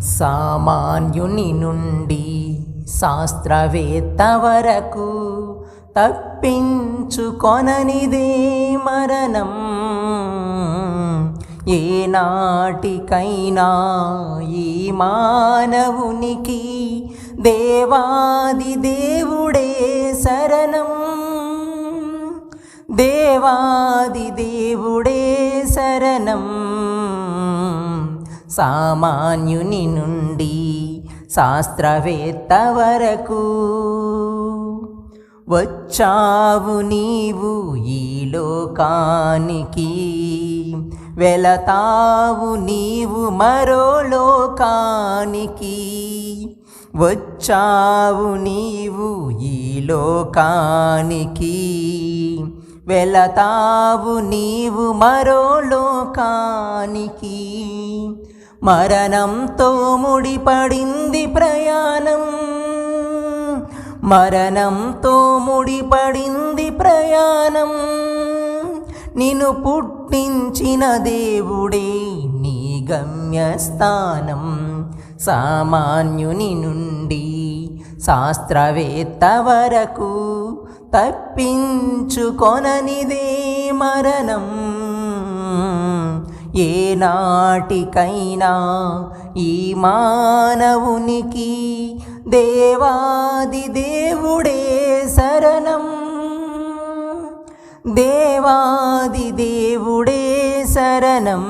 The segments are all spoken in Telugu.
సామాన్యుని నుండి శాస్త్రవేత్త వరకు తప్పించుకొననిదే మరణం. ఏనాటికైనా ఈ మానవునికి దేవాది దేవుడే శరణం. దేవాది దేవుడే శరణం. సామాన్యుని నుండి శాస్త్రవేత్త వరకు వచ్చావు నీవు ఈ లోకానికి వెళతావు నీవు మరో లోకానికి. వచ్చావు నీవు ఈ లోకానికి వెళతావు నీవు మరో లోకానికి. మరణంతో ముడిపడింది ప్రయాణం మరణంతో ముడిపడింది ప్రయాణం నిన్ను పుట్టించిన దేవుడే నీ గమ్యస్థానం సామాన్యుని నుండి శాస్త్రవేత్త వరకు తప్పించుకొననిదే మరణం ఏ నాటికైనా ఈ మానవునికి దేవాది దేవుడే శరణం. దేవాది దేవుడే శరణం.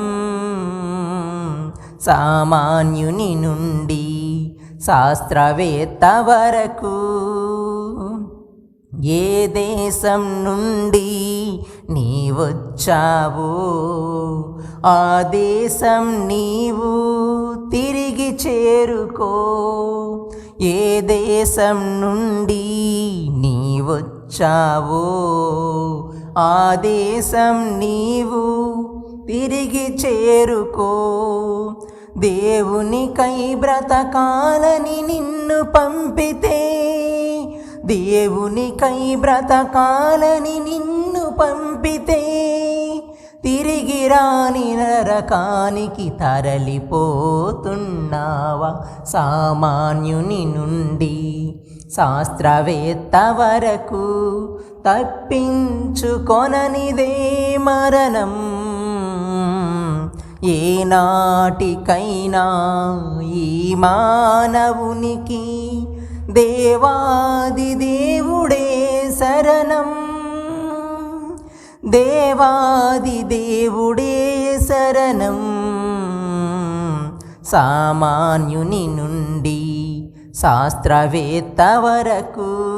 సామాన్యుని నుండి శాస్త్రవేత్త వరకు ఏ దేశం నుండి నీ వచ్చావు ఆ దేశం నీవు తిరిగి చేరుకో. ఏ దేశం నుండి నీ వచ్చావో ఆ దేశం నీవు తిరిగి చేరుకో. దేవునికై బ్రతకాలని నిన్ను పంపితే దేవునికై బ్రతకాలని నిన్ను పంపితే తిరిగి రాని నరకానికి తరలిపోతున్నావా? సామాన్యుని నుండి శాస్త్రవేత్త వరకు తప్పించుకొననిదే మరణం. ఏనాటికైనా ఈ మానవునికి దేవాది దేవుడే దేవాది దేవుడే శరణం. సామాన్యుని నుండి శాస్త్రవేత్త వరకు